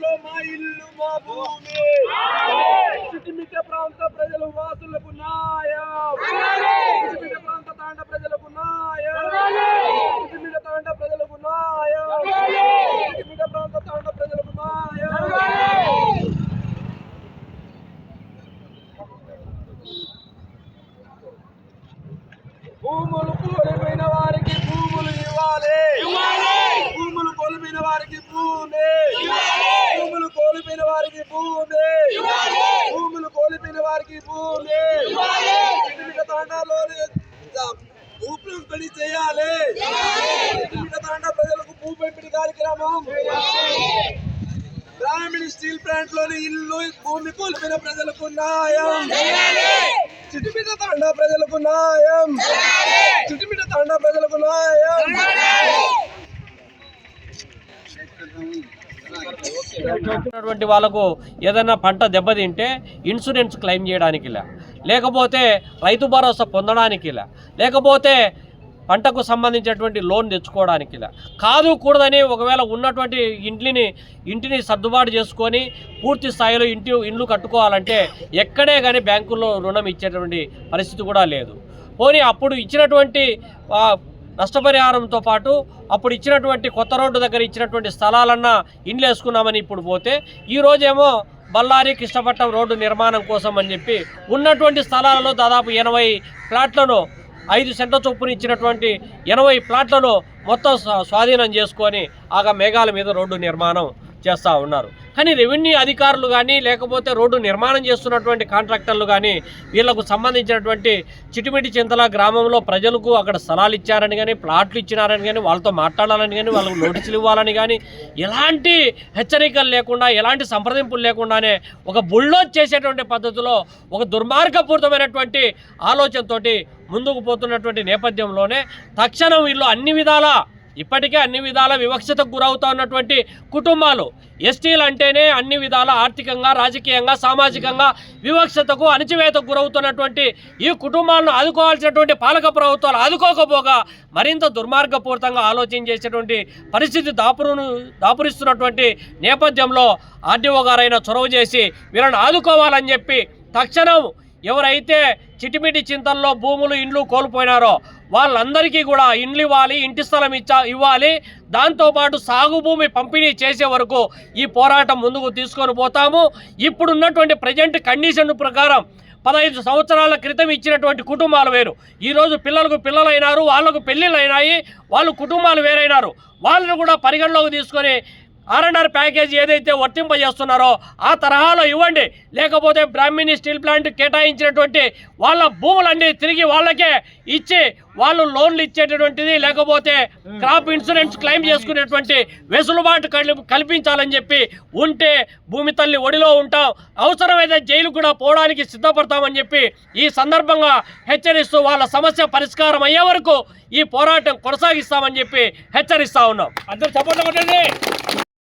ప్లాంట్లో మా ఇల్లు మా భూమి. చిటిమిట ప్రాంత ప్రజల వాసులకు న్యాయం. చిటిమిట ప్రాంత తాండ ప్రజలకు న్యాయం. చిటిమిట తాండ ప్రజలకు న్యాయం. చిటిమిట ప్రాంత తాండ ప్రజలకు న్యాయం. భూములు కోల్పోయిన వారికి భూములు ఇవ్వాలి భూములు కోల్పోయిన వారికి భూమి భూములు కోల్పోయిన వారికి భూమి భూములు కోల్పోయిన వారికి భూమి. చిటిమిట తాండాలో భూ పంపిణీ చేయాలి. తాండా ప్రజలకు భూ పంపిణీ కార్యక్రమం. గ్రామీణ స్టీల్ ప్లాంట్లోని ఇల్లు భూమి కోల్పోయిన ప్రజలకు న్యాయం. చిటిమిట తాండా ప్రజలకు న్యాయం. చిటిమిట తాండా ప్రజలకు న్యాయం. ఉన్నటువంటి వాళ్ళకు ఏదైనా పంట దెబ్బతింటే ఇన్సూరెన్స్ క్లెయిమ్ చేయడానికి లేకపోతే రైతు భరోసా పొందడానికి లేకపోతే పంటకు సంబంధించినటువంటి లోన్ తెచ్చుకోవడానికి ఇలా కాదు కూడదని ఒకవేళ ఉన్నటువంటి ఇంటిని ఇంటిని సర్దుబాటు చేసుకొని పూర్తి స్థాయిలో ఇంటి ఇండ్లు కట్టుకోవాలంటే ఎక్కడే కానీ బ్యాంకుల్లో రుణం ఇచ్చేటువంటి పరిస్థితి కూడా లేదు. పోనీ అప్పుడు ఇచ్చినటువంటి నష్టపరిహారంతో పాటు అప్పుడు ఇచ్చినటువంటి కొత్త రోడ్డు దగ్గర ఇచ్చినటువంటి స్థలాలన్నా ఇండ్లు వేసుకున్నామని ఇప్పుడు పోతే ఈ రోజేమో బళ్ళారి కృష్ణపట్నం రోడ్డు నిర్మాణం కోసం అని చెప్పి ఉన్నటువంటి స్థలాలలో దాదాపు ఎనభై ప్లాట్లను ఐదు సెంట్ల చొప్పున ఇచ్చినటువంటి ఎనభై ప్లాట్లను మొత్తం స్వా- స్వాధీనం చేసుకొని ఆగా మేఘాల మీద రోడ్డు నిర్మాణం చేస్తూ ఉన్నారు. కానీ రెవెన్యూ అధికారులు కానీ లేకపోతే రోడ్డు నిర్మాణం చేస్తున్నటువంటి కాంట్రాక్టర్లు కానీ వీళ్ళకు సంబంధించినటువంటి చిటిమిటి చింతల గ్రామంలో ప్రజలకు అక్కడ స్థలాలు ఇచ్చారని కానీ ప్లాట్లు ఇచ్చినారని కానీ వాళ్ళతో మాట్లాడాలని కానీ వాళ్ళకు నోటీసులు ఇవ్వాలని కానీ ఎలాంటి హెచ్చరికలు లేకుండా ఎలాంటి సంప్రదింపులు లేకుండానే ఒక బుల్డోజ్ చేసేటువంటి పద్ధతిలో ఒక దుర్మార్గపూరితమైనటువంటి ఆలోచనతోటి ముందుకు పోతున్నటువంటి నేపథ్యంలోనే తక్షణం వీళ్ళు అన్ని విధాలా ఇప్పటికే అన్ని విధాల వివక్షతకు గురవుతా ఉన్నటువంటి కుటుంబాలు ఎస్టీలు అంటేనే అన్ని విధాల ఆర్థికంగా రాజకీయంగా సామాజికంగా వివక్షతకు అణచివేతకు గురవుతున్నటువంటి ఈ కుటుంబాలను ఆదుకోవాల్సినటువంటి పాలక ప్రభుత్వాలు ఆదుకోకపోగా మరింత దుర్మార్గపూరితంగా ఆలోచన చేసేటువంటి పరిస్థితి దాపురును దాపురిస్తున్నటువంటి నేపథ్యంలో ఆర్డీఓ గారైన చొరవ చేసి వీళ్ళని ఆదుకోవాలని చెప్పి తక్షణం ఎవరైతే చిటిమిటి చింతల్లో భూములు ఇండ్లు కోల్పోయినారో వాళ్ళందరికీ కూడా ఇండ్లు ఇవ్వాలి ఇంటి స్థలం ఇచ్చా ఇవ్వాలి. దాంతోపాటు సాగు భూమి పంపిణీ చేసే వరకు ఈ పోరాటం ముందుకు తీసుకొని పోతాము. ఇప్పుడున్నటువంటి ప్రజెంట్ కండిషన్ ప్రకారం పదహైదు సంవత్సరాల క్రితం ఇచ్చినటువంటి కుటుంబాలు వేరు. ఈరోజు పిల్లలకు పిల్లలైనారు వాళ్ళకు పెళ్ళిళ్ళు అయినాయి వాళ్ళు కుటుంబాలు వేరైనారు. వాళ్ళని కూడా పరిగణలోకి తీసుకొని ఆర్ఎన్ఆర్ ప్యాకేజ్ ఏదైతే వర్తింపజేస్తున్నారో ఆ తరహాలో ఇవ్వండి. లేకపోతే బ్రాహ్మిణి స్టీల్ ప్లాంట్ కేటాయించినటువంటి వాళ్ళ భూములన్నీ తిరిగి వాళ్ళకే ఇచ్చి వాళ్ళు లోన్లు ఇచ్చేటటువంటిది లేకపోతే క్రాప్ ఇన్సూరెన్స్ క్లెయిమ్ చేసుకునేటువంటి వెసులుబాటు కల్పించాలని చెప్పి ఉంటే భూమి తల్లి ఒడిలో ఉంటాం. అవసరమైతే జైలు కూడా పోవడానికి సిద్ధపడతామని చెప్పి ఈ సందర్భంగా హెచ్చరిస్తూ వాళ్ళ సమస్య పరిష్కారం అయ్యే వరకు ఈ పోరాటం కొనసాగిస్తామని చెప్పి హెచ్చరిస్తా ఉన్నాం. అందరూ చెప్పండి